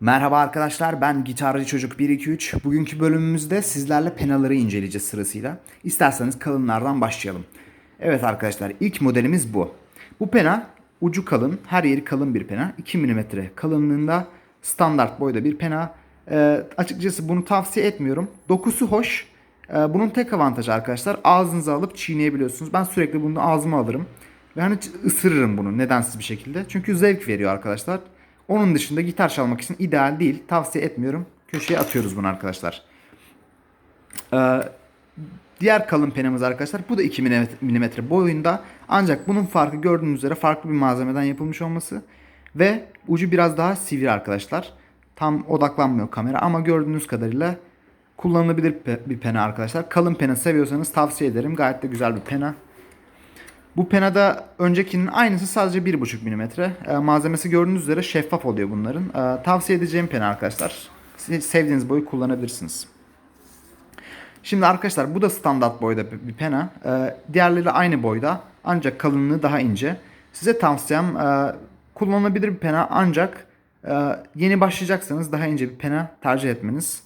Merhaba arkadaşlar ben Gitarcı Çocuk 123. Bugünkü bölümümüzde sizlerle penaları inceleyeceğiz sırasıyla. İsterseniz kalınlardan başlayalım. Evet arkadaşlar ilk modelimiz bu. Bu pena ucu kalın, her yeri kalın bir pena. 2 mm kalınlığında standart boyda bir pena. Ee, açıkçası bunu tavsiye etmiyorum. Dokusu hoş. Ee, bunun tek avantajı arkadaşlar ağzınıza alıp çiğneyebiliyorsunuz. Ben sürekli bunu ağzıma alırım. Ve hani ısırırım bunu nedensiz bir şekilde. Çünkü zevk veriyor arkadaşlar. Onun dışında gitar çalmak için ideal değil. Tavsiye etmiyorum. Köşeye atıyoruz bunu arkadaşlar. Ee, diğer kalın penamız arkadaşlar. Bu da 2 mm boyunda. Ancak bunun farkı gördüğünüz üzere farklı bir malzemeden yapılmış olması. Ve ucu biraz daha sivri arkadaşlar. Tam odaklanmıyor kamera ama gördüğünüz kadarıyla kullanılabilir bir pena arkadaşlar. Kalın pena seviyorsanız tavsiye ederim. Gayet de güzel bir pena. Bu penada öncekinin aynısı sadece 1,5 mm. E, malzemesi gördüğünüz üzere şeffaf oluyor bunların. E, tavsiye edeceğim pena arkadaşlar. Sevdiğiniz boyu kullanabilirsiniz. Şimdi arkadaşlar bu da standart boyda bir pena. E, diğerleri aynı boyda ancak kalınlığı daha ince. Size tavsiyem e, kullanılabilir bir pena ancak e, yeni başlayacaksanız daha ince bir pena tercih etmeniz.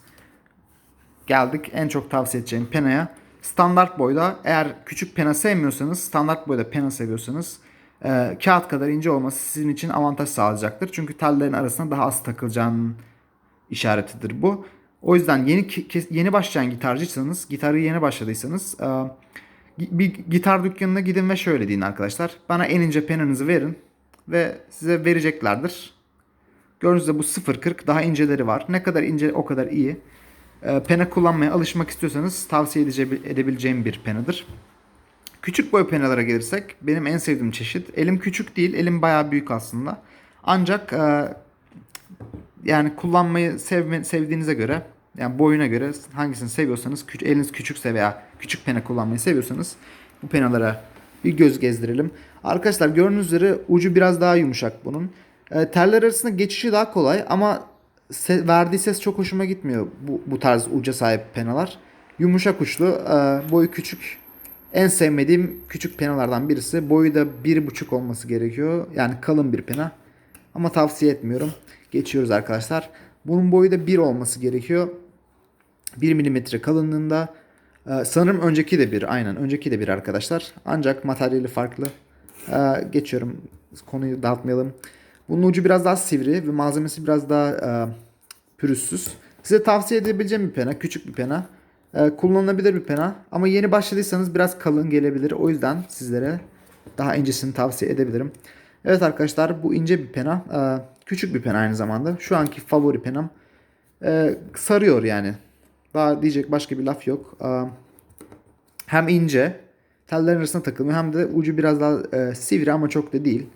Geldik en çok tavsiye edeceğim penaya. Standart boyda eğer küçük pena sevmiyorsanız, standart boyda pena seviyorsanız e, kağıt kadar ince olması sizin için avantaj sağlayacaktır. Çünkü tellerin arasında daha az takılacağının işaretidir bu. O yüzden yeni yeni başlayan gitarcıysanız, gitarı yeni başladıysanız e, bir gitar dükkanına gidin ve şöyle deyin arkadaşlar. Bana en ince penanızı verin ve size vereceklerdir. Gördüğünüz gibi bu 0.40 daha inceleri var. Ne kadar ince o kadar iyi. E, pena kullanmaya alışmak istiyorsanız tavsiye edebileceğim bir penadır. Küçük boy penalara gelirsek benim en sevdiğim çeşit. Elim küçük değil, elim bayağı büyük aslında. Ancak e, yani kullanmayı sevme, sevdiğinize göre yani boyuna göre hangisini seviyorsanız küç, eliniz küçükse veya küçük pena kullanmayı seviyorsanız bu penalara bir göz gezdirelim. Arkadaşlar gördüğünüz üzere ucu biraz daha yumuşak bunun. E, teller arasında geçişi daha kolay ama se- verdiği ses çok hoşuma gitmiyor bu, bu tarz uca sahip penalar. Yumuşak uçlu, e, boyu küçük. En sevmediğim küçük penalardan birisi. Boyu da 1.5 olması gerekiyor. Yani kalın bir pena. Ama tavsiye etmiyorum. Geçiyoruz arkadaşlar. Bunun boyu da 1 olması gerekiyor. 1 mm kalınlığında. Ee, sanırım önceki de bir. Aynen önceki de bir arkadaşlar. Ancak materyali farklı. Ee, geçiyorum. Konuyu dağıtmayalım. Bunun ucu biraz daha sivri ve malzemesi biraz daha e, pürüzsüz. Size tavsiye edebileceğim bir pena. Küçük bir pena. Ee, kullanılabilir bir pena. Ama yeni başladıysanız biraz kalın gelebilir. O yüzden sizlere daha incesini tavsiye edebilirim. Evet arkadaşlar bu ince bir pena. Ee, küçük bir pena aynı zamanda. Şu anki favori penam. Ee, sarıyor yani. Daha diyecek başka bir laf yok. Ee, hem ince. Tellerin arasına takılmıyor. Hem de ucu biraz daha e, sivri ama çok da değil.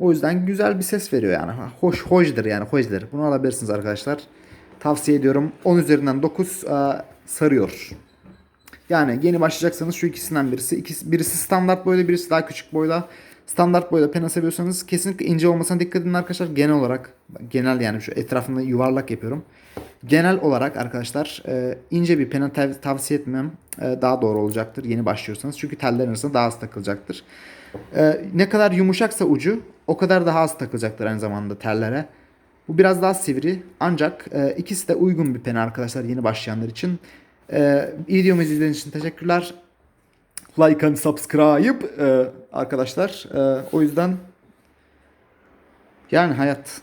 O yüzden güzel bir ses veriyor yani. Hoş, hoşdur yani hoşdur. Bunu alabilirsiniz arkadaşlar. Tavsiye ediyorum. 10 üzerinden 9 e, sarıyor. Yani yeni başlayacaksanız şu ikisinden birisi. İkisi, birisi standart boyda birisi daha küçük boyda. Standart boyda pena seviyorsanız kesinlikle ince olmasına dikkat edin arkadaşlar. Genel olarak genel yani şu etrafında yuvarlak yapıyorum. Genel olarak arkadaşlar e, ince bir pena tav- tavsiye etmem e, daha doğru olacaktır yeni başlıyorsanız. Çünkü tellerin arasında daha az takılacaktır. E, ne kadar yumuşaksa ucu o kadar daha az takılacaktır aynı zamanda tellere. Bu biraz daha sivri ancak e, ikisi de uygun bir pena arkadaşlar yeni başlayanlar için. E, videomu izlediğiniz için teşekkürler. Like and subscribe e, arkadaşlar. E, o yüzden yani hayat